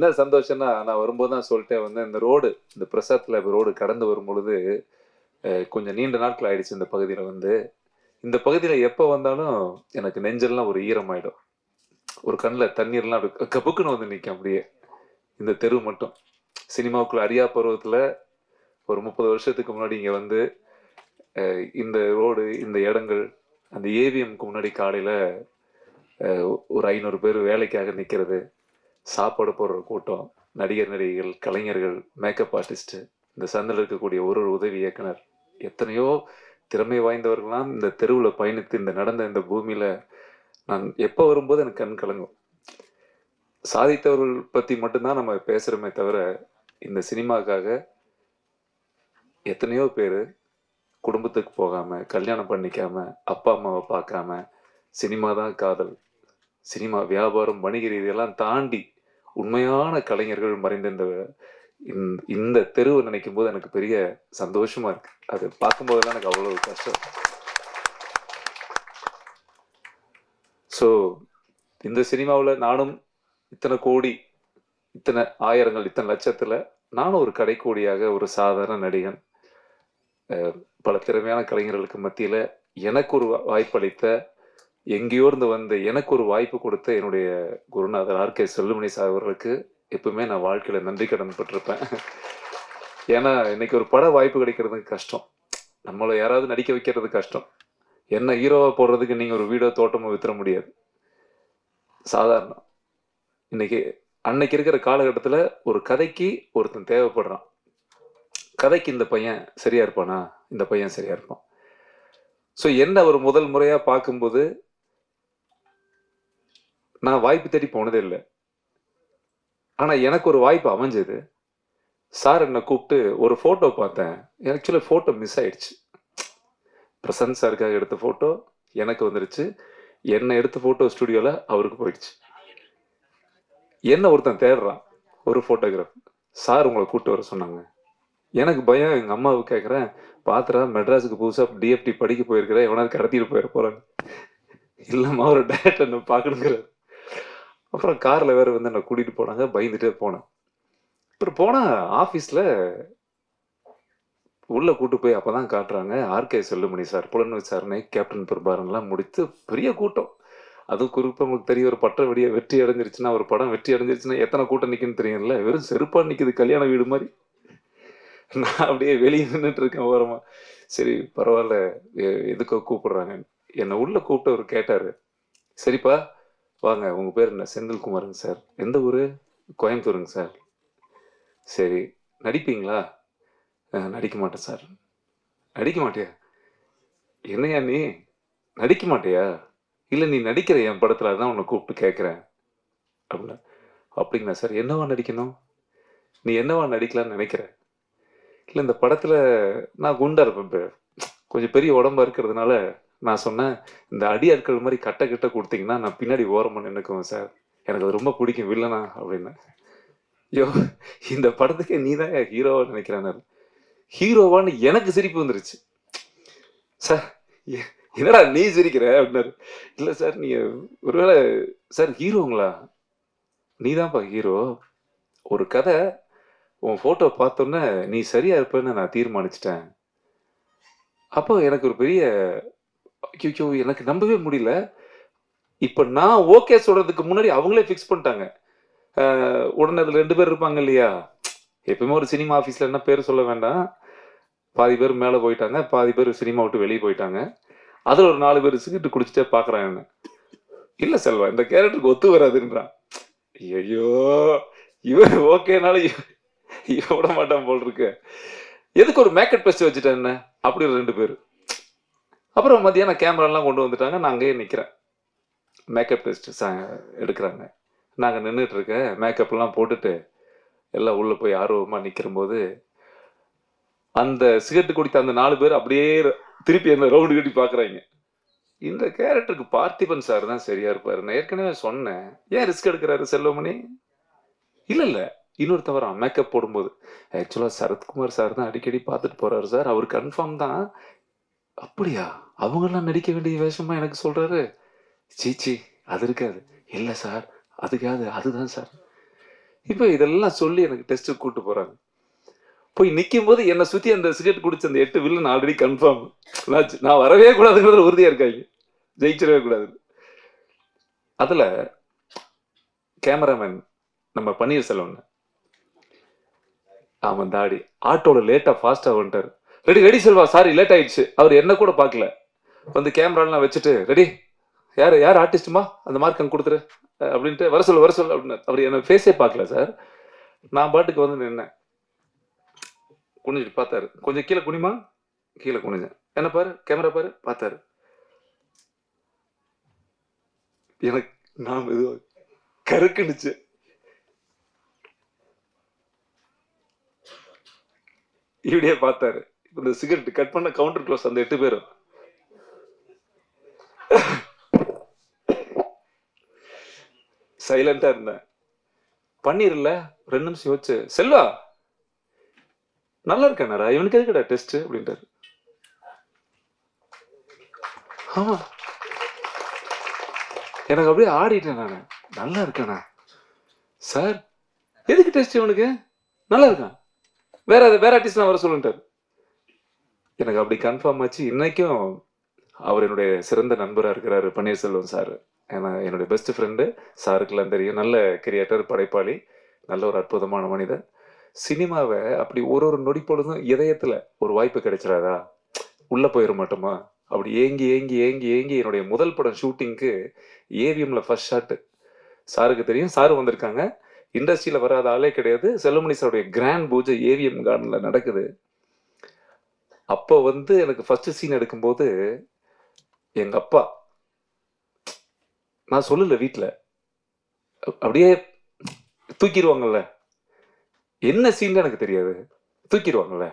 என்ன சந்தோஷம்னா நான் வரும்போது தான் சொல்லிட்டேன் வந்து இந்த ரோடு இந்த பிரசாத்ல ரோடு கடந்து வரும்பொழுது கொஞ்சம் நீண்ட நாட்கள் ஆயிடுச்சு இந்த பகுதியில் வந்து. இந்த பகுதியில் எப்போ வந்தாலும் எனக்கு நெஞ்செல்லாம் ஒரு ஈரமாயிடும். ஒரு கண்ணில் தண்ணீர்லாம் அப்படி கப்புக்குன்னு வந்து நிற்கும் அப்படியே. இந்த தெரு மட்டும். சினிமாவுக்குள்ள அரியா பருவத்தில் ஒரு முப்பது வருஷத்துக்கு முன்னாடி இங்கே வந்து இந்த ரோடு இந்த இடங்கள் அந்த ஏவிஎம்க்கு முன்னாடி காலையில் ஒரு ஐநூறு பேர் வேலைக்காக நிற்கிறது சாப்பாடு போடுற கூட்டம் நடிகர் நடிகைகள் கலைஞர்கள் மேக்கப் ஆர்டிஸ்ட் இந்த சந்தில் இருக்கக்கூடிய ஒரு ஒரு உதவி இயக்குனர் எத்தனையோ திறமை வாய்ந்தவர்கள்லாம் இந்த தெருவில் பயணித்து இந்த நடந்த இந்த பூமியில் நான் எப்போ வரும்போது எனக்கு கண் கலங்கும். சாதித்தவர்கள் பற்றி மட்டும்தான் நம்ம பேசுகிறோமே தவிர இந்த சினிமாக்காக எத்தனையோ பேர் குடும்பத்துக்கு போகாமல் கல்யாணம் பண்ணிக்காம அப்பா அம்மாவை பார்க்காம சினிமா தான் காதல் சினிமா வியாபாரம் வணிக ரீதியெல்லாம் தாண்டி உண்மையான கலைஞர்கள் மறைந்த இந்த இந்த- தெருவை நினைக்கும் போது எனக்கு பெரிய சந்தோஷமா இருக்கு. அது பார்க்கும்போதெல்லாம் எனக்கு அவ்வளவு கஷ்டம். ஸோ இந்த சினிமாவில் நானும் இத்தனை கோடி இத்தனை ஆயிரங்கள் இத்தனை லட்சத்தில் நானும் ஒரு கடைக்கோடியாக ஒரு சாதாரண நடிகன். பல திறமையான கலைஞர்களுக்கு மத்தியில் எனக்கு ஒரு வாய்ப்பளித்த எங்கேயோ இருந்து வந்த எனக்கு ஒரு வாய்ப்பு கொடுத்த என்னுடைய குருநாதர் ஆர் கே செல்லுமணி சார் அவர்களுக்கு எப்பவுமே நான் வாழ்க்கையில நன்றி கடன் பட்டிருப்பேன். ஏன்னா இன்னைக்கு ஒரு பட வாய்ப்பு கிடைக்கிறதுக்கு கஷ்டம். நம்மளை யாராவது நடிக்க வைக்கிறது கஷ்டம். என்ன ஹீரோவா போடுறதுக்கு நீங்க ஒரு வீடோ தோட்டமோ வித்துற முடியாது. சாதாரணம். இன்னைக்கு அன்னைக்கு இருக்கிற காலகட்டத்தில் ஒரு கதைக்கு ஒருத்தன் தேவைப்படுறான். கதைக்கு இந்த பையன் சரியா இருப்பானா? இந்த பையன் சரியா இருப்பான். ஸோ என்ன ஒரு முதல் முறையாக பார்க்கும்போது நான் வாய்ப்பு தேடி போனதே இல்லை. ஆனால் எனக்கு ஒரு வாய்ப்பு அமைஞ்சது. சார் என்னை கூப்பிட்டு ஒரு ஃபோட்டோ பார்த்தேன். ஆக்சுவலி ஃபோட்டோ மிஸ் ஆயிடுச்சு. பிரசன்ட் சாருக்காக எடுத்த ஃபோட்டோ எனக்கு வந்துருச்சு. என்னை எடுத்த ஃபோட்டோ ஸ்டுடியோவில் அவருக்கு போயிடுச்சு. என்ன ஒருத்தன் தேடுறான்? ஒரு ஃபோட்டோகிராஃப் சார் உங்களை கூப்பிட்டு வர சொன்னாங்க. எனக்கு பயம். எங்கள் அம்மாவுக்கு கேட்குறேன் பாத்திரா மெட்ராஸுக்கு புதுசாக டிஎஃப்டி படிக்க போயிருக்கிறேன். எவனாவது கடத்திட்டு போயிட போகிறாங்க இல்லைம்மா ஒரு டேரக்டர் என்ன பார்க்கணுங்கிறார். அப்புறம் காரில் வேறு வந்து என்னை கூட்டிகிட்டு போனாங்க பயந்துட்டே போனேன். அப்புறம் போனால் ஆஃபீஸில் உள்ளே கூட்டு போய் அப்போ தான் காட்டுறாங்க ஆர்கே செல்லுமணி சார் புலன் விசாரணை கேப்டன் பிரபாரன்லாம் முடித்து பெரிய கூட்டம். அதுவும் குறிப்பாக உங்களுக்கு தெரியும் ஒரு பட்ட வெடிய வெற்றி அடைஞ்சிருச்சுன்னா ஒரு படம் வெற்றி அடைஞ்சிருச்சுன்னா எத்தனை கூட்டம் நிக்குன்னு தெரியும்ல? வெறும் செருப்பாக நிற்கிது கல்யாண வீடு மாதிரி. நான் அப்படியே வெளியே நின்றுட்டு இருக்கேன் ஓரமாக சரி பரவாயில்ல எ- எதுக்கோ கூப்பிடுறாங்க என்னை உள்ளே கூப்பிட்டு அவர் கேட்டார். சரிப்பா வாங்க உங்கள் பேர் என்ன? செந்தில்குமாருங்க சார். எந்த ஊர்? கோயம்புத்தூருங்க சார். சரி. நடிப்பீங்களா? நடிக்க மாட்டேன் சார். நடிக்க மாட்டியா? என்னையா நீ? நடிக்க மாட்டியா? இல்லை நீ நடிக்கிற என் படத்தில் தான் உன்னை கூப்பிட்டு கேட்குறேன் அப்படின்னா அப்படிங்களா சார்? என்னவா நடிக்கணும்? நீ என்னவா நடிக்கலாம்னு நினைக்கிற? இல்லை இந்த படத்தில் நான் குண்டா இருப்பேன் கொஞ்சம் பெரிய உடம்பா இருக்கிறதுனால நான் சொன்னேன் இந்த அடி ஆட்கள் மாதிரி கட்ட கிட்ட கொடுத்தீங்கன்னா நான் பின்னாடி ஓரமாக நின்னுக்குவேன் சார். எனக்கு அது ரொம்ப பிடிக்கும் வில்லனா அப்படின்னு. ஐயோ இந்த படத்துக்கு நீ தான் ஹீரோவா நினைக்கிறான் ஹீரோவான்னு எனக்கு சிரிப்பு வந்துருச்சு. சார் என்னடா நீ சிரிக்கிற அப்படின்னாரு. இல்லை சார் நீங்கள் ஒருவேளை சார் ஹீரோங்களா நீதான்ப்பா ஹீரோ. ஒரு கதை உன் ஃபோட்டோ பார்த்தோன்னே நீ சரியா இருப்பேன்னு நான் தீர்மானிச்சிட்டேன். அப்போ எனக்கு ஒரு பெரிய ஐயோ எனக்கு நம்பவே முடியல. இப்போ நான் ஓகே சொல்றதுக்கு முன்னாடி அவங்களே ஃபிக்ஸ் பண்ணிட்டாங்க. உடனே அதில் ரெண்டு பேர் இருப்பாங்க இல்லையா? எப்பயுமே ஒரு சினிமா ஆஃபீஸில் என்ன பேர் சொல்ல வேண்டாம். பாதி பேர் மேலே போயிட்டாங்க. பாதி பேர் சினிமா விட்டு வெளியே போயிட்டாங்க. அதில் ஒரு நாலு பேர் சிகரெட் குடிச்சிட்டே பாக்குறான் என்ன? இல்லை செல்வா இந்த கேரக்டருக்கு ஒத்து வராதுன்றான். ஐயோ இவன் ஓகேனால இவன் விட மாட்டான் போல் இருக்கு. எதுக்கு ஒரு மேக்கட் டெஸ்ட் வச்சுட்டேன் என்ன? அப்படி ரெண்டு பேர். அப்புறம் மத்தியானம் கேமராலாம் கொண்டு வந்துட்டாங்க. நான் அங்கேயே நிற்கிறேன் மேக்கப் டெஸ்ட் எடுக்கிறாங்க. நாங்கள் நின்றுட்டு இருக்கேன். மேக்கப்லாம் போட்டுட்டு எல்லாம் உள்ளே போய் ஆர்வமாக நிற்கிறபோது அந்த சிகரெட்டு குடித்த அந்த நாலு பேர் அப்படியே திருப்பி என்ன ரவுண்டு கட்டி பார்க்குறாங்க இந்த கேரக்டருக்கு பார்த்திபன் சார் தான் சரியா இருப்பார். நான் ஏற்கனவே சொன்னேன். ஏன் ரிஸ்க் எடுக்கிறாரு செல்வமணி? இல்லை இல்லை. இன்னொருத்தன் வரான் மேக்கப் போடும்போது ஆக்சுவலாக சரத்குமார் சார் தான் அடிக்கடி பார்த்துட்டு போகிறாரு சார் அவர் கன்ஃபார்ம் தான் அப்படியா? அவங்கெல்லாம் நடிக்க வேண்டிய வேஷமா எனக்கு சொல்றாரு. சீச்சி அது இருக்காது. இல்லை சார் அதுக்காது அதுதான் சார். இப்போ இதெல்லாம் சொல்லி எனக்கு டெஸ்ட்டுக்கு கூப்பிட்டு போறாங்க. போய் நிற்கும் போது என்னை சுற்றி அந்த சிகரெட் குடிச்ச அந்த எட்டு வில்லன் ஆல்ரெடி கன்ஃபார்ம் நான் வரவே கூடாதுங்கிறது உறுதியாக இருக்காங்க. ஜெயிச்சிடவே கூடாது அதில் கேமராமேன் நம்ம பன்னீர்செல்வன் அவன் தாடி. ஆட்டோவில் லேட்டாக ஃபாஸ்ட்டாக வந்துட்டார். Ready ready Selva sorry late ஆயிடுச்சு. அவர் என்ன கூட பார்க்கல. வந்து கேமராலாம் வச்சுட்டு ரெடி யார் யார் ஆர்டிஸ்ட்டுமா அந்த மார்க் அங்கே கொடுத்துரு. அப்படின்ட்டு வர சொல்லு வர சொல்லு அப்படின்னு அவர் என்னை ஃபேஸே பார்க்கல சார் நான் பாட்டுக்கு வந்து நின்னேன். குனிஞ்சிட்டு பார்த்தாரு. கொஞ்சம் கீழே குனிமா? கீழே குனிஞ்சேன். என்ன பாரு? கேமரா பாரு? பார்த்தாரு. எனக்கு நான் மெதுவாக கருக்குனுச்சு. இப்படியே பார்த்தாரு. இந்த சிகரெட் கட் பண்ண கவுண்டர் க்ளோஸ் அந்த எட்டு பேரும் சைலண்டா இருந்தேன். பண்ணிரல ரெண்டு நிமிஷம் யோசிச்சு செல்வா நல்லா இருக்கானடா இவனுக்கு எதுக்குடா டெஸ்ட் அப்படின்ட்டாரு. ஆமா எனக்கு அப்படியே ஆடிட்டேன் நான். நல்லா இருக்கானா? சார் எதுக்கு டெஸ்ட் இவனுக்கு? நல்லா இருக்கான் வேற வேற ஆர்டிஸ்ட் நான் வர சொல்லுன்ட்டார். எனக்கு அப்படி கன்ஃபார்ம் ஆச்சு. இன்னைக்கும் அவர் என்னுடைய சிறந்த நண்பராக இருக்கிறாரு பன்னீர்செல்வம் சார் ஏன்னா என்னுடைய பெஸ்ட் ஃப்ரெண்டு சாருக்கெல்லாம் தெரியும். நல்ல கிரியேட்டர் படைப்பாளி நல்ல ஒரு அற்புதமான மனிதன். சினிமாவை அப்படி ஒரு ஒரு நொடி பொழுதும் இதயத்தில் ஒரு வாய்ப்பு கிடைச்சிடாதா? உள்ளே போயிட மாட்டோமா? அப்படி ஏங்கி ஏங்கி ஏங்கி ஏங்கி என்னுடைய முதல் படம் ஷூட்டிங்க்கு ஏவிஎம்ல ஃபர்ஸ்ட் ஷாட்டு சாருக்கு தெரியும். சாரு வந்திருக்காங்க. இண்டஸ்ட்ரியில் வராத ஆளே கிடையாது. செல்லுமணி சாருடைய கிராண்ட் பூஜை ஏவிஎம் கார்டனில் நடக்குது. அப்போ வந்து எனக்கு ஃபர்ஸ்ட் சீன் எடுக்கும்போது எங்க அப்பா நான் சொல்லல வீட்டில் அப்படியே தூக்கிடுவாங்கல்ல. என்ன சீன் எனக்கு தெரியாது. தூக்கிடுவாங்கல்ல.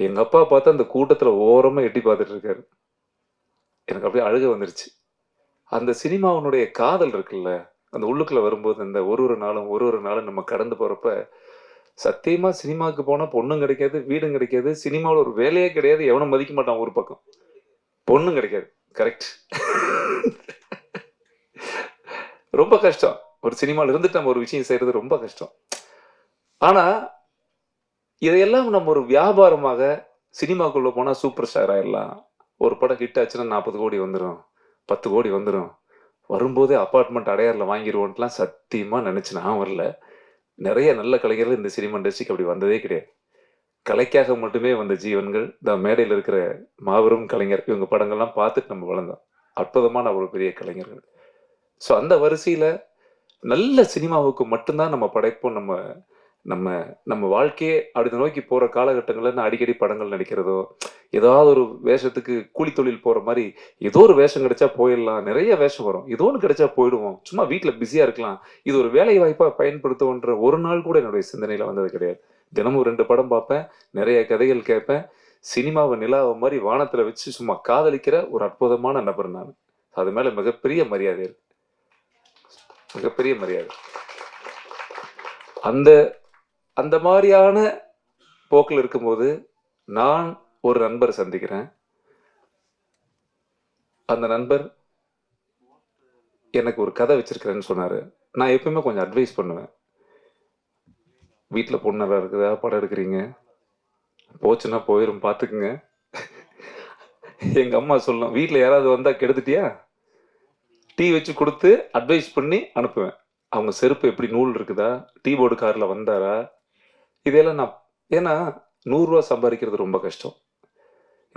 எங்க அப்பா பார்த்தா அந்த கூட்டத்துல ஓரமா எட்டி பார்த்துட்டு இருக்காரு. எனக்கு அப்படியே அழுக வந்துருச்சு. அந்த சினிமாவினுடைய காதல் இருக்குல்ல அந்த உள்ளுக்குள்ள வரும்போது அந்த ஒரு ஒரு நாளும் ஒரு ஒரு நாளும் நம்ம கடந்து போறப்ப சத்தியமா சினிமாவுக்கு போனா பொண்ணும் கிடைக்காது வீடும் கிடைக்காது சினிமாவில் ஒரு வேலையே கிடையாது எவனும் மதிக்க மாட்டான் ஒரு பக்கம். பொண்ணும் கிடைக்காது கரெக்ட் ரொம்ப கஷ்டம். ஒரு சினிமாவில் இருந்துட்டு நம்ம ஒரு விஷயம் செய்யறது ரொம்ப கஷ்டம். ஆனா இதையெல்லாம் நம்ம ஒரு வியாபாரமாக சினிமாக்குள்ள போனா சூப்பர் ஸ்டார் ஆயிடலாம் ஒரு படம் ஹிட் ஆச்சுன்னா நாற்பது கோடி வந்துடும் பத்து கோடி வந்துடும் வரும்போதே அப்பார்ட்மெண்ட் அடையாறில் வாங்கிடுவோன்ட்டுலாம் சத்தியமாக நினச்சி நான் வரல. நிறைய நல்ல கலைஞர்கள் இந்த சினிமா இண்டஸ்ட்ரிக்கு அப்படி வந்ததே கிடையாது. கலைக்காக மட்டுமே வந்த ஜீவன்கள் இந்த மேடையில் இருக்கிற மாபெரும் கலைஞர் இவங்க படங்கள்லாம் பார்த்துட்டு நம்ம வளர்ந்தோம். அற்புதமான ஒரு பெரிய கலைஞர்கள். ஸோ அந்த வரிசையில் நல்ல சினிமாவுக்கு மட்டும்தான் நம்ம படைப்போம் நம்ம நம்ம நம்ம வாழ்க்கையே அடுத்த நோக்கி போகிற காலகட்டங்களில் நான் அடிக்கடி படங்கள் நடிக்கிறதோ ஏதாவது ஒரு வேஷத்துக்கு கூலி தொழில் போகிற மாதிரி ஏதோ ஒரு வேஷம் கிடைச்சா போயிடலாம் நிறைய வேஷம் வரும். ஏதோ ஒன்று கிடைச்சா போயிடுவோம். சும்மா வீட்டில் பிஸியாக இருக்கலாம். இது ஒரு வேலை வாய்ப்பா பயன்படுத்துவோன்ற ஒரு நாள் கூட என்னுடைய சிந்தனையில வந்தது கிடையாது. தினமும் ரெண்டு படம் பார்ப்பேன் நிறைய கதைகள் கேட்பேன். சினிமாவை நிலாவை மாதிரி வானத்துல வச்சு சும்மா காதலிக்கிற ஒரு அற்புதமான நபர் நான். அது மேல மிகப்பெரிய மரியாதை இருக்கு. மிகப்பெரிய மரியாதை. அந்த அந்த மாதிரியான போக்கில் இருக்கும்போது நான் ஒரு நண்பரை சந்திக்கிறேன். அந்த நண்பர் எனக்கு ஒரு கதை வச்சிருக்கிறேன்னு சொன்னார். நான் எப்பயுமே கொஞ்சம் அட்வைஸ் பண்ணுவேன். வீட்டில் பொண்ணு நல்லா இருக்குதா படம் எடுக்கிறீங்க. போச்சுன்னா போயிடும் பார்த்துக்குங்க. எங்கள் அம்மா சொல்லும் வீட்டில் யாராவது வந்தால் கெடுத்துட்டியா? டீ வச்சு கொடுத்து அட்வைஸ் பண்ணி அனுப்புவேன். அவங்க செருப்பு எப்படி நூல் இருக்குதா? டீ போர்டு காரில் வந்தாரா? இதெல்லாம் நான் ஏன்னா நூறுரூவா சம்பாதிக்கிறது ரொம்ப கஷ்டம்.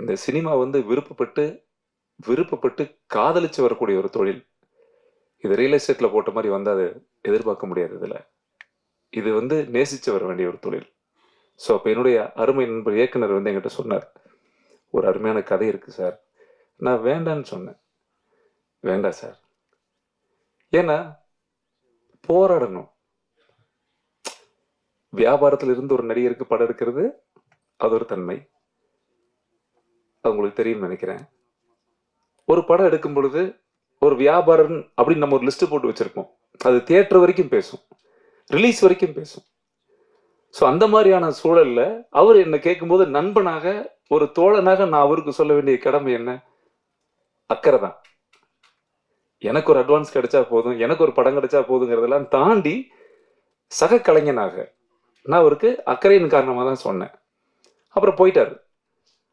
இந்த சினிமா வந்து விருப்பப்பட்டு விருப்பப்பட்டு காதலிச்சு வரக்கூடிய ஒரு தொழில். இது ரியல் எஸ்டேட்ல போட்ட மாதிரி வந்து அதை எதிர்பார்க்க முடியாது இதில். இது வந்து நேசிச்சு வர வேண்டிய ஒரு தொழில். ஸோ அப்போ என்னுடைய அருமை நண்பர் இயக்குனர் வந்து என்கிட்ட சொன்னார். ஒரு அருமையான கதை இருக்குது சார். நான் வேண்டான்னு சொன்னேன். வேண்டாம் சார். ஏன்னா போராடணும். வியாபாரத்தில் இருந்து ஒரு நடிகருக்கு படம் எடுக்கிறது அது ஒரு தன்மை. அது உங்களுக்கு தெரியும்னு நினைக்கிறேன். ஒரு படம் எடுக்கும் பொழுது ஒரு வியாபாரன் அப்படின்னு நம்ம ஒரு லிஸ்ட் போட்டு வச்சிருப்போம். அது தியேட்டர் வரைக்கும் பேசும். ரிலீஸ் வரைக்கும் பேசும். ஸோ அந்த மாதிரியான சூழல்ல அவர் என்னை கேட்கும்போது நண்பனாக ஒரு தோழனாக நான் அவருக்கு சொல்ல வேண்டிய கடமை என்ன? அக்கறை தான். எனக்கு ஒரு அட்வான்ஸ் கிடைச்சா போதும் எனக்கு ஒரு படம் கிடைச்சா போதுங்கிறதெல்லாம் தாண்டி சக கலைஞனாக நான் அவருக்கு அக்கறையின் காரணமாக தான் சொன்னேன். அப்புறம் போயிட்டார்.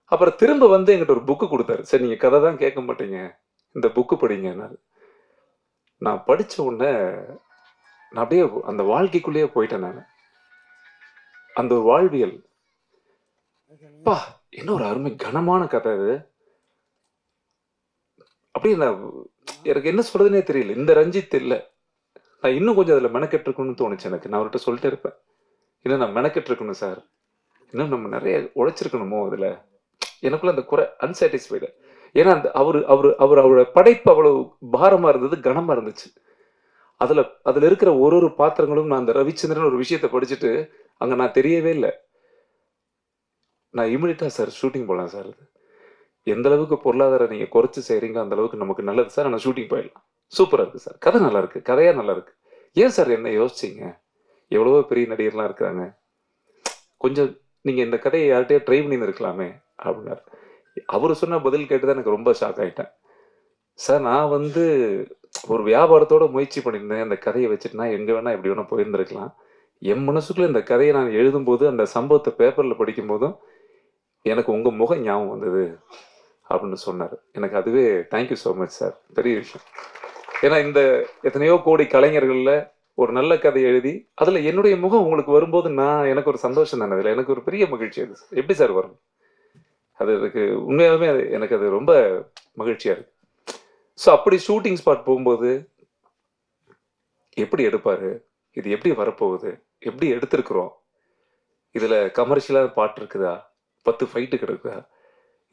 அப்புறம் திரும்ப வந்து எங்கிட்ட ஒரு புக்கு கொடுத்தாரு. சரி நீங்கள் கதை தான் கேட்க மாட்டீங்க. இந்த புக்கு படிங்கன்னாரு. நான் படித்த உடனே நான் அப்படியே அந்த வாழ்க்கைக்குள்ளேயே போயிட்டேன் நான். அந்த ஒரு வாழ்வியல். பா என்ன ஒரு அருமை கனமான கதை இது அப்படியே நான் எனக்கு என்ன சொல்றதுனே தெரியல. இந்த ரஞ்சித் இல்லை. நான் இன்னும் கொஞ்சம் அதில் மெனக்கெட்டு இருக்கணும்னு தோணுச்சு எனக்கு. நான் அவர்கிட்ட சொல்லிட்டு இருப்பேன். இன்னும் நான் மெனக்கெட்டு இருக்கணும் சார் இன்னும் நம்ம நிறைய உழைச்சிருக்கணுமோ அதில்? எனக்குள்ள அந்த குறை அன்சாட்டிஸ்ஃபைடு ஏன்னா அந்த அவர் அவர் அவர் அவரோட படைப்பு அவ்வளவு பாரமாக இருந்தது கனமாக இருந்துச்சு. அதில் அதில் இருக்கிற ஒரு ஒரு பாத்திரங்களும் நான் அந்த ரவிச்சந்திரன் ஒரு விஷயத்தை படிச்சுட்டு அங்கே நான் தெரியவே இல்லை. நான் இமிடியட்டாக சார் ஷூட்டிங் போகலாம் சார் அது எந்த அளவுக்கு பொருளாதாரம் நீங்கள் குறைச்சி செய்றீங்க அந்த அளவுக்கு நமக்கு நல்லது சார் நான் ஷூட்டிங் போயிடலாம். சூப்பராக இருக்குது சார் கதை நல்லா இருக்கு கதையாக நல்லா இருக்கு. ஏன் சார் என்ன யோசிச்சீங்க? எவ்வளவோ பெரிய நடிகர்லாம் இருக்கிறாங்க கொஞ்சம் நீங்கள் இந்த கதையை யார்கிட்டயோ ட்ரை பண்ணி இருக்கலாமே அப்படின்னாரு. அவர் சொன்ன பதில் கேட்டு தான் எனக்கு ரொம்ப ஷாக் ஆகிட்டேன் சார் நான் வந்து ஒரு வியாபாரத்தோட முயற்சி பண்ணியிருந்தேன். அந்த கதையை வச்சுட்டு நான் வேணால் எப்படி வேணால் போயிருந்துருக்கலாம். என் மனசுக்குள்ள இந்த கதையை நான் எழுதும்போது அந்த சம்பவத்தை பேப்பரில் படிக்கும்போதும் எனக்கு உங்கள் முகம் ஞாபகம் வந்தது அப்படின்னு சொன்னார். எனக்கு அதுவே தேங்க்யூ ஸோ மச் சார் பெரிய விஷயம். ஏன்னா இந்த எத்தனையோ கோடி கலைஞர்களில் ஒரு நல்ல கதை எழுதி அதில் என்னுடைய முகம் உங்களுக்கு வரும்போது நான் எனக்கு ஒரு சந்தோஷம் தானே அதில். எனக்கு ஒரு பெரிய மகிழ்ச்சி அது. எப்படி சார் வரும்? அது எனக்கு உண்மையாலுமே அது எனக்கு அது ரொம்ப மகிழ்ச்சியா இருக்கு. ஸோ அப்படி ஷூட்டிங் ஸ்பாட் போகும்போது எப்படி எடுப்பாரு? இது எப்படி வரப்போகுது? எப்படி எடுத்திருக்கிறோம்? இதில் கமர்ஷியலாக பாட்டு இருக்குதா? பத்து ஃபைட்டு கிடக்குதா?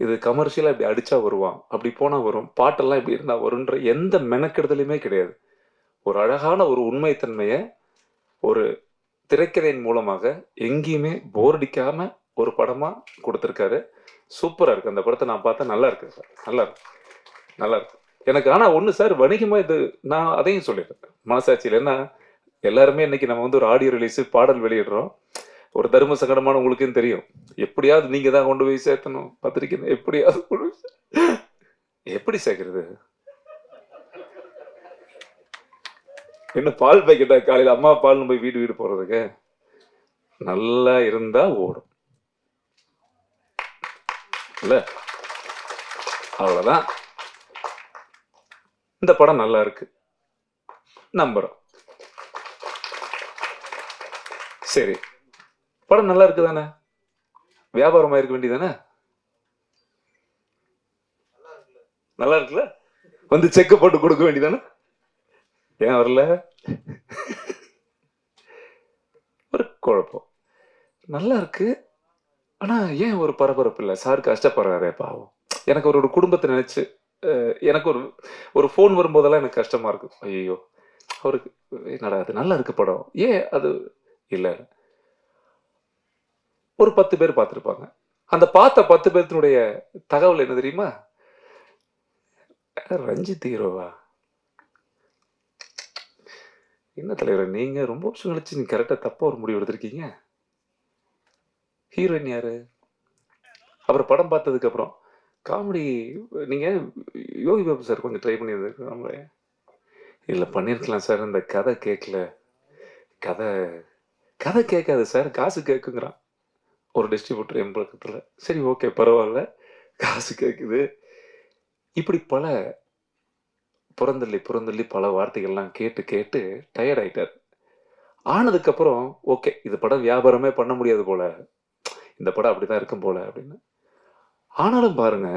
இது கமர்ஷியலாக இப்படி அடிச்சா வருவான் அப்படி போனால் வரும் பாட்டெல்லாம் இப்படி இருந்தால் வரும்ன்ற எந்த மெனக்கெடுதலுமே கிடையாது. ஒரு அழகான ஒரு உண்மைத்தன்மையை ஒரு திரைக்கதையின் மூலமாக எங்கேயுமே போர்டிக்காம ஒரு படமா கொடுத்துருக்காரு. சூப்பரா இருக்கு. அந்த படத்தை நான் பார்த்தா நல்லா இருக்கு சார். நல்லா இருக்கு. நல்லா இருக்கு. எனக்கு ஆனா ஒண்ணு சார் வணிகமா இது நான் அதையும் சொல்லிடுறேன் மனசாட்சியில் என்ன எல்லாருமே இன்னைக்கு நம்ம வந்து ஒரு ஆடியோ ரிலீஸ் பாடல் வெளியிடுறோம். ஒரு தர்ம சங்கடமான உங்களுக்கும் தெரியும். எப்படியாவது நீங்க தான் கொண்டு போய் சேர்த்தணும். பத்திரிக்கை எப்படியாவது எப்படி சேர்க்கறது? என்ன பால் பாக்கெட்டா காலையில் அம்மா பால்னு போய் வீடு வீடு போறதுக்கு நல்லா இருந்தா ஓடும். இல்லை? அவ்வளவுதான். இந்த படம் நல்லா இருக்கு. நம்புறோம். சரி. படம் நல்லா இருக்கு தானே வியாபாரமா இருக்க வேண்டியதானே? நல்லா இருக்குல்ல? வந்து செக் போட்டு கொடுக்க வேண்டியதானே? ஏன் வரல? ஒரு குழப்பம். நல்லா இருக்கு. ஆனா ஏன் ஒரு பரபரப்பு இல்லை? சார் கஷ்டப்படுறாரே பாவம். எனக்கு அவரோட குடும்பத்தை நினைச்சு எனக்கு ஒரு ஒரு ஃபோன் வரும்போதெல்லாம் எனக்கு கஷ்டமா இருக்கும் ஐயோ அவருக்கு என்னடா அது நல்லா இருக்கு படம். ஏன் அது இல்லை? ஒரு பத்து பேர் பார்த்துருப்பாங்க. அந்த பார்த்த பத்து பேர்த்தினுடைய தகவல் என்ன தெரியுமா? ரஞ்சித் ஹீரோவா? என்ன தலைவரை நீங்கள் ரொம்ப வருஷம் கழிச்சு நீங்கள் கரெக்டாக தப்பாக ஒரு முடிவு எடுத்திருக்கீங்க. ஹீரோயின் யாரு? அப்புறம் படம் பார்த்ததுக்கப்புறம் காமெடி நீங்கள் யோகி பாபு சார் கொஞ்சம் ட்ரை பண்ணியிருந்துருக்காங்க இல்லை பண்ணியிருக்கலாம் சார் இந்த கதை கேட்கல கதை கதை கேட்காது சார் காசு கேட்குங்கிறான் ஒரு டிஸ்ட்ரிபியூட்டர் என் பக்கத்துல. சரி ஓகே பரவாயில்ல. காசு கேட்குது இப்படி பல புறந்தள்ளி புறந்தள்ளி பல வார்த்தைகள்லாம் கேட்டு கேட்டு டயர்ட் ஆயிட்டார். ஆனதுக்கப்புறம் ஓகே இது படம் வியாபாரமே பண்ண முடியாது போல. இந்த படம் அப்படிதான் இருக்கும் போல அப்படின்னு. ஆனாலும் பாருங்க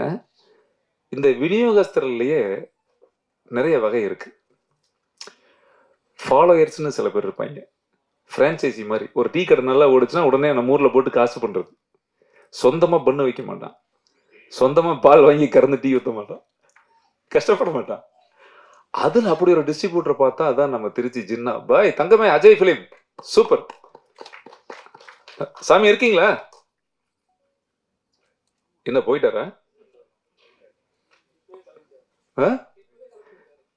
இந்த விநியோகஸ்தர்லயே நிறைய வகை இருக்கு. ஃபாலோயர்ஸ்னு சில பேர் இருப்பாங்க. ஃப்ரான்ச்சைசி மாதிரி. ஒரு டீ கடை நல்லா ஓடுச்சுன்னா உடனே நம்ம ஊரில் போட்டு காசு பண்ணுறது சொந்தமாக பண்ணு வைக்க மாட்டான். சொந்தமாக பால் வாங்கி கறந்து டீ ஊற்ற மாட்டான். கஷ்டப்பட மாட்டான். அதுல அப்படி ஒரு டிஸ்ட்ரிபியூட்டர் பார்த்தா அதான் நம்ம திருச்சி ஜின்னா. பாய் தங்கமே அஜய் பிலிம் சூப்பர் சாமி இருக்கீங்களா? என்ன போயிட்டாரா? ஆ?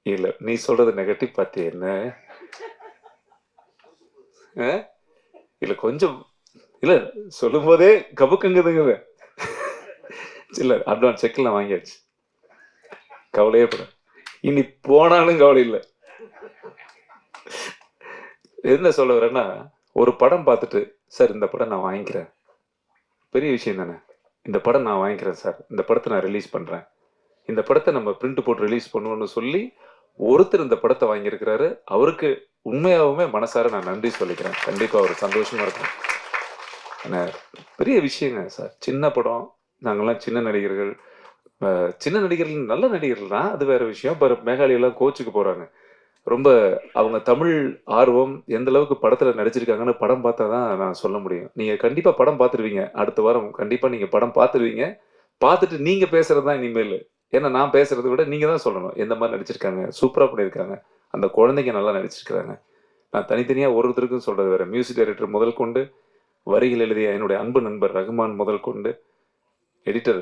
இல்ல நீ சொல்றது நெகட்டிவ் பார்த்து என்ன? ஆ? இல்ல கொஞ்சம் இல்ல சொல்லும் போதே கபுக்குங்குதுங்க இல்ல அட்வான்ஸ் செக்லாம் வாங்கியாச்சு. கவலையே பட. இனி போனாலும் கவலை இல்லை. என்ன சொல்ல வரேன்னா ஒரு படம் பார்த்துட்டு சார் இந்த படம் நான் வாங்கிக்கிறேன். பெரிய விஷயம் தானே. இந்த படம் நான் வாங்கிக்கிறேன் சார். இந்த படத்தை நான் ரிலீஸ் பண்ணுறேன் இந்த படத்தை நம்ம பிரிண்ட் போட்டு ரிலீஸ் பண்ணுவோம்னு சொல்லி ஒருத்தர் இந்த படத்தை வாங்கியிருக்கிறாரு. அவருக்கு உண்மையாகவுமே மனசார நான் நன்றி சொல்லிக்கிறேன். கண்டிப்பாக ஒரு சந்தோஷமாக இருக்கும். ஆனால் பெரிய விஷயங்க சார். சின்ன படம். நாங்கள்லாம் சின்ன நடிகர்கள். சின்ன நடிகர்கள் நல்ல நடிகர்கள் தான். அது வேற விஷயம். பட் மேகாலயெல்லாம் கோச்சுக்கு போறாங்க. ரொம்ப அவங்க தமிழ் ஆர்வம் எந்த அளவுக்கு படத்துல நடிச்சிருக்காங்கன்னு படம் பார்த்தா தான் நான் சொல்ல முடியும். நீங்க கண்டிப்பா படம் பார்த்துருவீங்க. அடுத்த வாரம் கண்டிப்பா நீங்க படம் பார்த்துருவீங்க. பார்த்துட்டு நீங்க பேசுறது தான் இனிமேல். ஏன்னா நான் பேசுறத விட நீங்க தான் சொல்லணும். எந்த மாதிரி நடிச்சிருக்காங்க? சூப்பரா பண்ணியிருக்காங்க. அந்த குழந்தைங்க நல்லா நடிச்சிருக்கிறாங்க. நான் தனித்தனியா ஒருத்தருக்கும் சொல்றது வேற. மியூசிக் டைரக்டர் முதல் கொண்டு வரிகள் எழுதிய என்னுடைய அன்பு நண்பர் ரகுமான் முதல் கொண்டு எடிட்டர்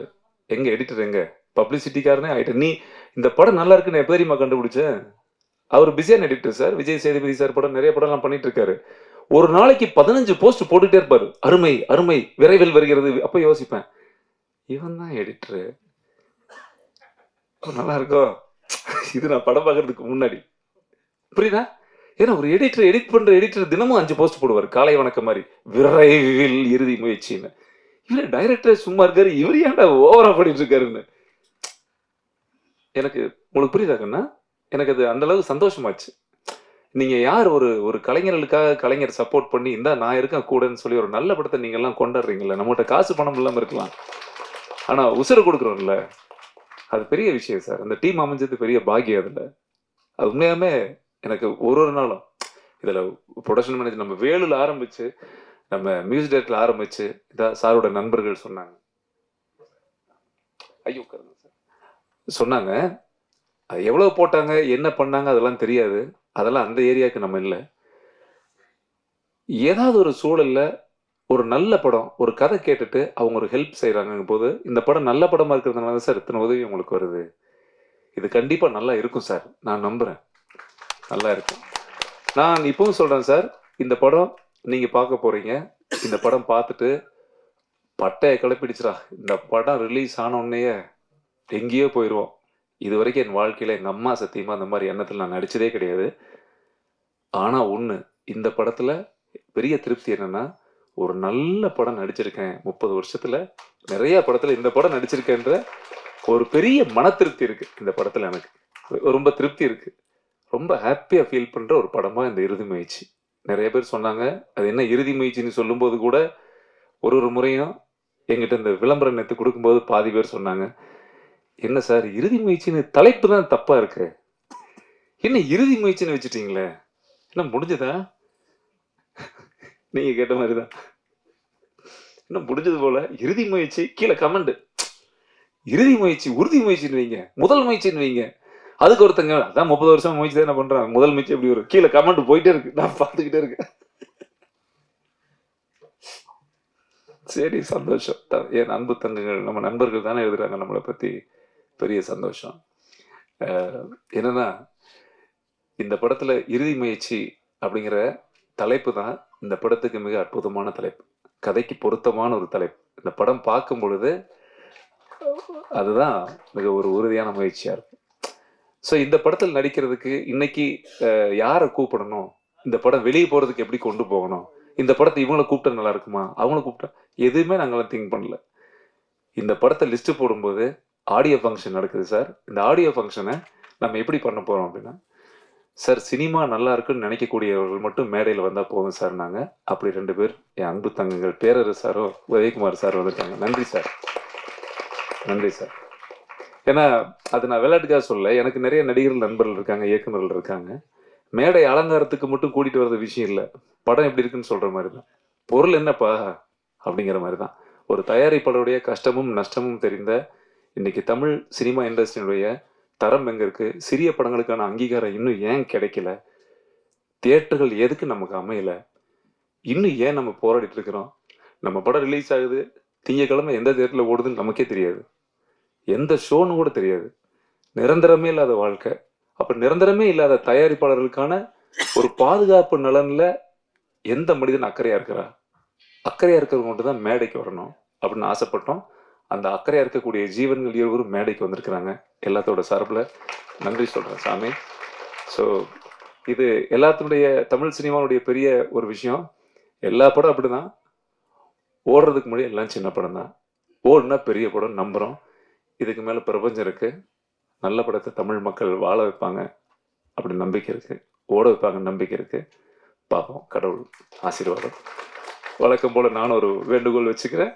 எங்க எடிட்டர் எங்க? பப்ளிசிட்டிக்காரனே ஆயிட்டு. நீ இந்த படம் நல்லா இருக்குன்னு எப்ப தெரியுமா கண்டுபிடிச்சேன் அவர் பிஸியான editor sir Vijay Sethupathi sir படம் நிறைய படம்லாம் பண்ணிட்டு இருக்காரு ஒரு நாளைக்கு பதினஞ்சு போஸ்ட் போட்டுட்டே இருப்பாரு. அருமை அருமை விரைவில் வருகிறது. அப்ப யோசிப்பேன் இவன் தான் எடிட்டரு நல்லா இருக்கோ? இது நான் படம் பார்க்கறதுக்கு முன்னாடி. புரியுதா? ஏன்னா ஒரு எடிட்டர் எடிட் பண்ற எடிட்டர் தினமும் அஞ்சு போஸ்ட் போடுவார். காலை வணக்கம் மாதிரி. விரைவில் இறுதி முயற்சின்னு. இவரு டைரக்டர் சும்மா இருக்காரு. இவர் ஏன்டா ஓவரா பண்ணிட்டு இருக்காருன்னு? எனக்கு உங்களுக்கு புரியுதாக்கண்ணா எனக்கு அது அந்த அளவுக்கு சந்தோஷமாச்சு. நீங்க யார் ஒரு ஒரு கலைஞர்களுக்காக கலைஞர் சப்போர்ட் பண்ணி இந்தா நான் இருக்கேன் கூடன்னு சொல்லி ஒரு நல்ல படத்தை நீங்க எல்லாம் கொண்டாடுறீங்கல்ல நம்மகிட்ட காசு பணம் இல்லாம இருக்கலாம். ஆனா உசுறு கொடுக்குறோம்ல. அது பெரிய விஷயம் சார். அந்த டீம் அமைஞ்சது பெரிய பாக்கியம் அதுல. அது உண்மையாமே எனக்கு ஒரு ஒரு நாளும் இதுல ப்ரொடக்ஷன் மேனேஜர் நம்ம வேலுல ஆரம்பிச்சு நம்ம மியூசிக் டைரக்டர்ல ஆரம்பிச்சு இதான் சாரோட நண்பர்கள் சொன்னாங்க. ஐயோ சார். சொன்னாங்க அது எவ்வளவு போட்டாங்க என்ன பண்ணாங்க அதெல்லாம் தெரியாது. அதெல்லாம் அந்த ஏரியாவுக்கு நம்ம இல்லை. ஏதாவது ஒரு சூழலில் ஒரு நல்ல படம் ஒரு கதை கேட்டுட்டு அவங்க ஒரு ஹெல்ப் செய்கிறாங்க போது இந்த படம் நல்ல படமாக இருக்கிறதுனால தான் சார் இத்தனை உதவி உங்களுக்கு வருது. இது கண்டிப்பாக நல்லா இருக்கும் சார். நான் நம்புகிறேன் நல்லா இருக்கும். நான் இப்பவும் சொல்கிறேன் சார் இந்த படம் நீங்க பார்க்க போறீங்க. இந்த படம் பார்த்துட்டு பட்டைய கிளப்பிடுச்சுடா இந்த படம் ரிலீஸ் ஆன உடனேயே எங்கேயோ போயிடுவோம் இது வரைக்கும் என் வாழ்க்கையில் எங்கள் அம்மா சத்தியமாக அந்த மாதிரி எண்ணத்தில் நான் நடிச்சதே கிடையாது. ஆனால் ஒன்று இந்த படத்தில் பெரிய திருப்தி என்னென்னா ஒரு நல்ல படம் நடிச்சிருக்கேன். முப்பது வருஷத்தில் நிறைய படத்தில் இந்த படம் நடிச்சிருக்கேன்ற ஒரு பெரிய மன திருப்தி இருக்குது இந்த படத்தில் எனக்கு. ரொம்ப திருப்தி இருக்குது ரொம்ப ஹாப்பியாக ஃபீல் பண்ணுற ஒரு படமாக இந்த இறுதி முயற்சி. நிறைய பேர் சொன்னாங்க. அது என்ன இறுதி முயற்சின்னு சொல்லும்போது கூட ஒரு ஒரு முறையும் எங்கிட்ட இந்த விளம்பரம் நேற்று கொடுக்கும்போது பாதி பேர் சொன்னாங்க. என்ன சார் இறுதி முயற்சின்னு தலைப்பு தான் தப்பாக இருக்கு. என்ன இறுதி முயற்சின்னு வச்சுட்டீங்களே? என்ன முடிஞ்சதா? நீங்கள் கேட்ட மாதிரி தான் என்ன முடிஞ்சது போல? இறுதி முயற்சி கீழே கமெண்ட். இறுதி முயற்சி உறுதி முயற்சின்னு வைங்க. முதல் முயற்சின்னு வைங்க. அதுக்கு ஒருத்தங்க அதான் முப்பது வருஷம் முயற்சி தான் என்ன பண்றாங்க. முதல் முயற்சி எப்படி வரும்? கீழே கமெண்ட் போயிட்டே இருக்கு. நான் பார்த்துக்கிட்டே இருக்கேன். சரி சந்தோஷம். என் அன்பு தங்கங்கள் நம்ம நண்பர்கள் தானே எழுதுறாங்க நம்மளை பத்தி. பெரிய சந்தோஷம். என்னன்னா இந்த படத்துல இறுதி முயற்சி அப்படிங்கிற தலைப்பு தான் இந்த படத்துக்கு மிக அற்புதமான தலைப்பு. கதைக்கு பொருத்தமான ஒரு தலைப்பு. இந்த படம் பார்க்கும் பொழுது அதுதான் மிக ஒரு உறுதியான முயற்சியா இருக்கும். ஸோ இந்த படத்தில் நடிக்கிறதுக்கு இன்னைக்கு யாரை கூப்பிடணும்? இந்த படம் வெளியே போகிறதுக்கு எப்படி கொண்டு போகணும்? இந்த படத்தை இவங்கள கூப்பிட்டா நல்லா இருக்குமா? அவங்கள கூப்பிட்டா எதுவுமே நாங்களாம் திங்க் பண்ணல. இந்த படத்தை லிஸ்ட்டு போடும்போது ஆடியோ ஃபங்க்ஷன் நடக்குது சார் இந்த ஆடியோ ஃபங்க்ஷனை நம்ம எப்படி பண்ண போகிறோம் அப்படின்னா சார் சினிமா நல்லா இருக்குன்னு நினைக்கக்கூடியவர்கள் மட்டும் மேடையில் வந்தால் போதும் சார் நாங்கள் அப்படி ரெண்டு பேர் என் அன்பு தங்கங்கள் பேரரசு சாரோ உதயகுமார் சார் வந்திருக்காங்க. நன்றி சார் நன்றி சார் ஏன்னா அது நான் விளையாட்டுக்காக சொல்ல எனக்கு நிறைய நடிகர்கள் நண்பர்கள் இருக்காங்க இயக்குநர்கள் இருக்காங்க. மேடை அலங்காரத்துக்கு மட்டும் கூட்டிட்டு வர்றது விஷயம் இல்லை. படம் எப்படி இருக்குன்னு சொல்ற மாதிரி தான் பொருள் என்னப்பா? அப்படிங்கிற மாதிரி தான் ஒரு தயாரிப்பாளருடைய கஷ்டமும் நஷ்டமும் தெரிந்த இன்னைக்கு தமிழ் சினிமா இண்டஸ்ட்ரியினுடைய தரம் எங்க இருக்கு? சிறிய படங்களுக்கான அங்கீகாரம் இன்னும் ஏன் கிடைக்கல? தியேட்டர்கள் எதுக்கு நமக்கு அமையல? இன்னும் ஏன் நம்ம போராடிட்டு இருக்கிறோம்? நம்ம படம் ரிலீஸ் ஆகுது. திங்கக்கிழமை எந்த தேட்டரில் ஓடுதுன்னு நமக்கே தெரியாது. எந்த ஷோன்னு கூட தெரியாது. நிரந்தரமே இல்லாத வாழ்க்கை. அப்ப நிரந்தரமே இல்லாத தயாரிப்பாளர்களுக்கான ஒரு பாதுகாப்பு நலன்ல எந்த மனிதன் அக்கறையா இருக்கிறா? அக்கறையா இருக்கிறவங்க மட்டும் தான் மேடைக்கு வரணும் அப்படின்னு ஆசைப்பட்டோம். அந்த அக்கறையா இருக்கக்கூடிய ஜீவன்கள் இருவரும் மேடைக்கு வந்திருக்கிறாங்க. எல்லாத்தோட சார்பில் நன்றி சொல்றேன் சாமி. ஸோ இது எல்லாத்தினுடைய தமிழ் சினிமாவுடைய பெரிய ஒரு விஷயம். எல்லா படம் அப்படிதான். ஓடுறதுக்கு முன்னாடி எல்லாம் சின்ன படம் தான் ஓடுனா பெரிய படம் நம்புகிறோம் இதுக்கு மேலே பிரபஞ்சம் இருக்குது நல்ல படத்தை தமிழ் மக்கள் வாழ வைப்பாங்க. அப்படி நம்பிக்கை இருக்குது ஓட வைப்பாங்க நம்பிக்கை இருக்குது பார்ப்போம் கடவுள் ஆசீர்வாதம். வழக்கம் போல் நானும் ஒரு வேண்டுகோள் வச்சுக்கிறேன்.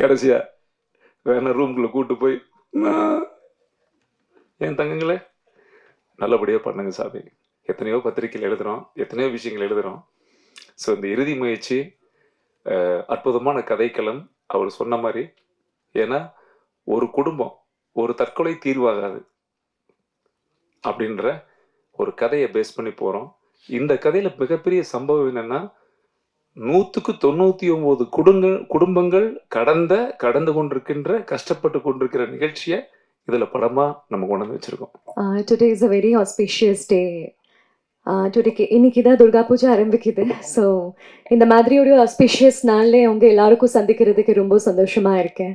கடைசியாக வேணா ரூம்குள்ளே கூட்டு போய் ஏன் என் தங்கங்களே. நல்லபடியாக பண்ணுங்க சாமி. எத்தனையோ பத்திரிக்கைகள் எழுதுகிறோம் எத்தனையோ விஷயங்கள் எழுதுகிறோம் ஸோ இந்த இறுதி முயற்சி அற்புதமான கதைக்களம். அவர் சொன்ன மாதிரி ஏன்னா ஒரு குடும்பம் ஒரு தற்கொலை தீர்வாகாது அப்படின்ற ஒரு கதையை பேஸ் பண்ணி போகிறோம் இந்த கதையில் மிகப்பெரிய சம்பவம் என்னன்னா நூற்றுக்கு தொண்ணூற்றி ஒம்பது குடும்பங்கள் குடும்பங்கள் கடந்த கடந்து கொண்டிருக்கின்ற கஷ்டப்பட்டு கொண்டிருக்கிற நிகழ்ச்சியை இதில் படமாக நம்ம கொண்டு வந்து வச்சுருக்கோம். Today uh, is a very very day டுடேக்கு uh, இன்னைக்கு தான் துர்கா பூஜை ஆரம்பிக்குது. ஸோ இந்த மாதிரி ஒரு auspicious நாள்ல அவங்க எல்லாருக்கும் சந்திக்கிறதுக்கு ரொம்ப சந்தோஷமாக இருக்கேன்.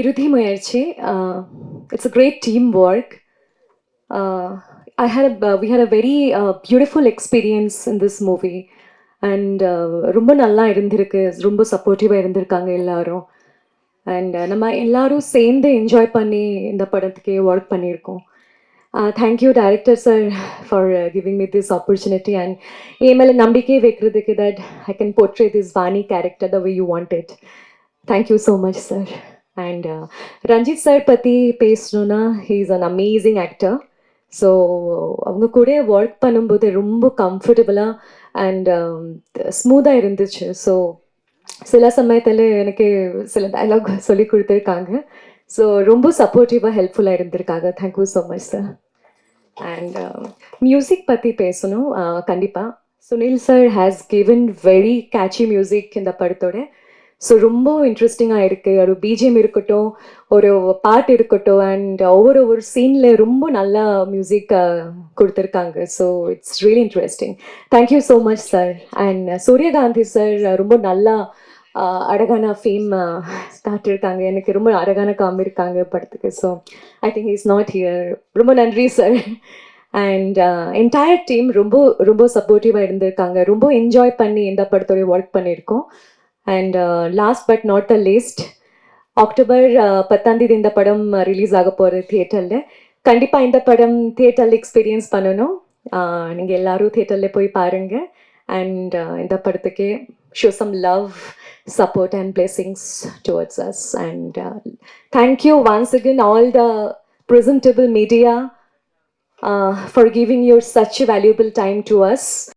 இறுதி முயற்சி it's a great team work I had we had a very beautiful experience in this movie and ரொம்ப நல்லா இருந்திருக்கு. ரொம்ப சப்போர்ட்டிவாக இருந்திருக்காங்க எல்லாரும். அண்ட் நம்ம எல்லாரும் சேர்ந்து என்ஜாய் பண்ணி இந்த படத்துக்கு ஒர்க் பண்ணியிருக்கோம். Thank you director sir for giving me this opportunity and என் மேலே நம்பிக்கை வைக்கிறதுக்கு that I can portray this Vani character the way you want it thank you so much sir and Ranjith sir பற்றி பேசணுன்னா he is an amazing actor so அவங்க கூட work பண்ணும்போது ரொம்ப கம்ஃபர்டபுளாக and ஸ்மூத்தாக இருந்துச்சு. ஸோ சில சமயத்தில் எனக்கு சில டைலாக் சொல்லி கொடுத்துருக்காங்க. ஸோ ரொம்ப சப்போர்ட்டிவாக ஹெல்ப்ஃபுல்லாக இருந்திருக்காங்க. Thank you so much sir and music பற்றி பேசணும். கண்டிப்பாக Sunil sir has given very catchy music இந்த படத்தோட. ஸோ ரொம்ப இன்ட்ரெஸ்டிங்காக இருக்குது ஒரு பிஜிஎம் இருக்கட்டும் ஒரு பாட்டு இருக்கட்டும் அண்ட் ஒவ்வொரு ஒரு சீனில் ரொம்ப நல்லா மியூசிக் கொடுத்துருக்காங்க. So it's really interesting thank you so much sir and Suryakanthi sir ரொம்ப நல்லா அழகான ஃபேம் காட்டியிருக்காங்க. எனக்கு ரொம்ப அழகான காமிருக்காங்க படத்துக்கு. So I think is not here ரொம்ப நன்றி சார் அண்ட் என்டையர் டீம் ரொம்ப ரொம்ப சப்போர்ட்டிவாக இருந்திருக்காங்க. ரொம்ப என்ஜாய் பண்ணி இந்த படத்தோடைய ஒர்க் பண்ணியிருக்கோம். And last but not the least October பத்தாம் தேதி இந்த படம் uh, ரிலீஸ் ஆக போகிற தியேட்டரில் கண்டிப்பாக இந்த படம் தியேட்டரில் எக்ஸ்பீரியன்ஸ் பண்ணணும். நீங்கள் எல்லாரும் தியேட்டரில் போய் பாருங்கள் அண்ட் uh, இந்த படத்துக்கு show some love support and blessings towards us and thank you once you all the all the presentable media, uh, for giving your such a valuable time to us.